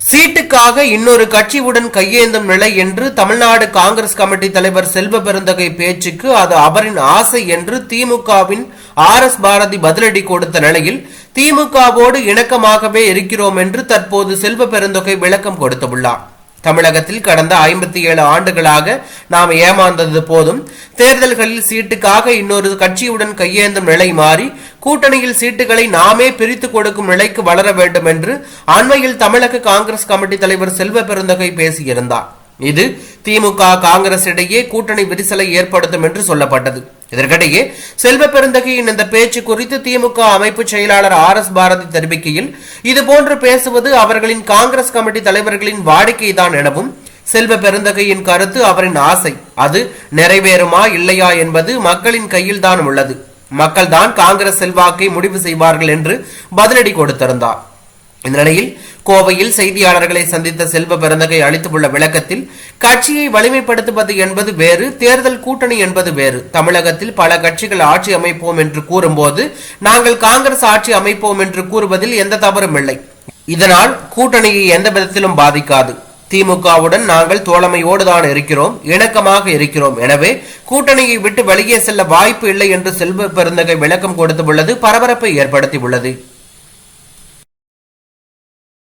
சீட்டுக்காக இன்னொரு கட்சியுடன் கையேந்தும் நிலை என்று தமிழ்நாடு காங்கிரஸ் கமிட்டி தலைவர் செல்வ பெருந்தகை பேச்சுக்கு அது அவரின் ஆசை என்று திமுகவின் ஆர் எஸ் பாரதி பதிலடி கொடுத்த நிலையில் திமுகவோடு இணக்கமாகவே இருக்கிறோம் என்று தற்போது செல்வ பெருந்தொகை விளக்கம் கொடுத்துள்ளார். தமிழகத்தில் கடந்த ஐம்பத்தி ஏழு ஆண்டுகளாக நாம் ஏமாந்தது போதும். தேர்தல்களில் சீட்டுக்காக இன்னொரு கட்சியுடன் கையேந்தும் நிலை மாறி கூட்டணியில் சீட்டுகளை நாமே பிரித்து கொடுக்கும் நிலைக்கு வளர வேண்டும் என்று அண்மையில் தமிழக காங்கிரஸ் கமிட்டி தலைவர் செல்வ பெருந்தகை பேசியிருந்தார். இது திமுக காங்கிரஸ் இடையே கூட்டணி விரிசலை ஏற்படுத்தும் என்று சொல்லப்பட்டது. இதற்கிடையே செல்வ பெருந்தகையின் இந்த பேச்சு குறித்து திமுக அமைப்பு செயலாளர் ஆர் எஸ் பாரதி தெரிவிக்கையில் இதுபோன்று பேசுவது அவர்களின் காங்கிரஸ் கமிட்டி தலைவர்களின் வாடிக்கைதான் எனவும் செல்வ பெருந்தகையின் கருத்து அவரின் ஆசை. அது நிறைவேறுமா இல்லையா என்பது மக்களின் கையில்தான் உள்ளது. மக்கள்தான் காங்கிரஸ் செல்வாக்கை முடிவு செய்வார்கள் என்று பதிலடி கொடுத்திருந்தார். இந்த நிலையில் கோவையில் செய்தியாளர்களை சந்தித்த செல்வ பெருந்தகை அளித்துள்ள விளக்கத்தில் கட்சியை வலிமைப்படுத்துவது என்பது வேறு தேர்தல் கூட்டணி என்பது வேறு. தமிழகத்தில் பல கட்சிகள் ஆட்சி அமைப்போம் என்று கூறும்போது நாங்கள் காங்கிரஸ் ஆட்சி அமைப்போம் என்று கூறுவதில் எந்த தவறும் இல்லை. இதனால் கூட்டணியை எந்த விதத்திலும் பாதிக்காது. திமுகவுடன் நாங்கள் தோழமையோடு தான் இருக்கிறோம் இணக்கமாக இருக்கிறோம். எனவே கூட்டணியை விட்டு வெளியே செல்ல வாய்ப்பு இல்லை என்று செல்வ பெருந்தகை விளக்கம் கொடுத்துள்ளது பரபரப்பை ஏற்படுத்தியுள்ளது.